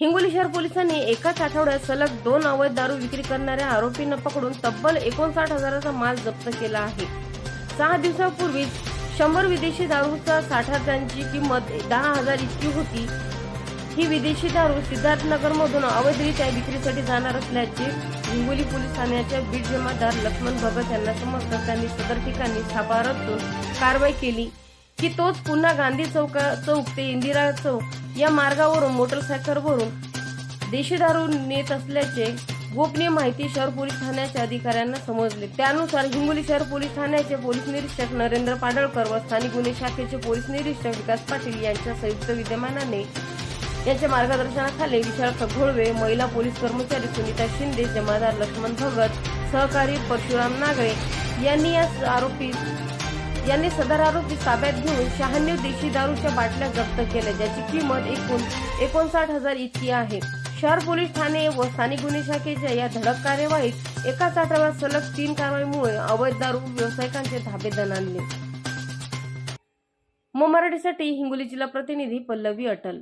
हिंगोली शहर पोलिसांनी एकाच आठवड्यात सलग दोन अवैध दारू विक्री करणाऱ्या आरोपींना पकडून तब्बल एकोणसाठ हजाराचा माल जप्त केला आहे. सहा दिवसापूर्वीच शंभर विदेशी दारूचा साठा त्यांची किंमत दहा हजार इतकी होती. ही विदेशी दारू सिद्धार्थनगर मधून अवैधरित्या विक्रीसाठी जाणार असल्याचे हिंगोली पोलीस ठाण्याच्या बीट जमादार लक्ष्मण भगत यांना समजतात त्यांनी सदर ठिकाणी छापा रचून कारवाई केली. की तोच पुन्हा गांधी चौक चौक ते इंदिरा चौक या मार्गावरून मोटरसायकलवरून देशी दारू नेत असल्याचे गोपनीय माहिती शहर पोलीस ठाण्याच्या अधिकाऱ्यांना समजले. त्यानुसार हिंगोली शहर पोलीस ठाण्याचे पोलीस निरीक्षक नरेंद्र पाडळकर व स्थानिक गुन्हे शाखेचे पोलीस निरीक्षक विकास पाटील यांच्या संयुक्त विद्यमानाने यांच्या मार्गदर्शनाखाली विशाल खगोळवे महिला पोलीस कर्मचारी सुनीता शिंदे जमादार लक्ष्मण भगत सहकारी परशुराम नागळे यांनी या आरोपी यांनी सदर आरोपी ताब्यात घेऊन शहाण्णव देशी दारूच्या बाटल्या जप्त केल्या ज्याची किंमत एकूण एकोणसाठ हजार इतकी आहे. शहर पोलीस ठाणे व स्थानिक गुन्हे शाखेच्या या धडक कार्यवाहीत एकाच आठवड्यात सलग तीन कारवाईमुळे अवैध दारू व्यावसायिकांचे धाबे दणाणले. मराठीसाठी हिंगोली जिल्हा प्रतिनिधी पल्लवी अटल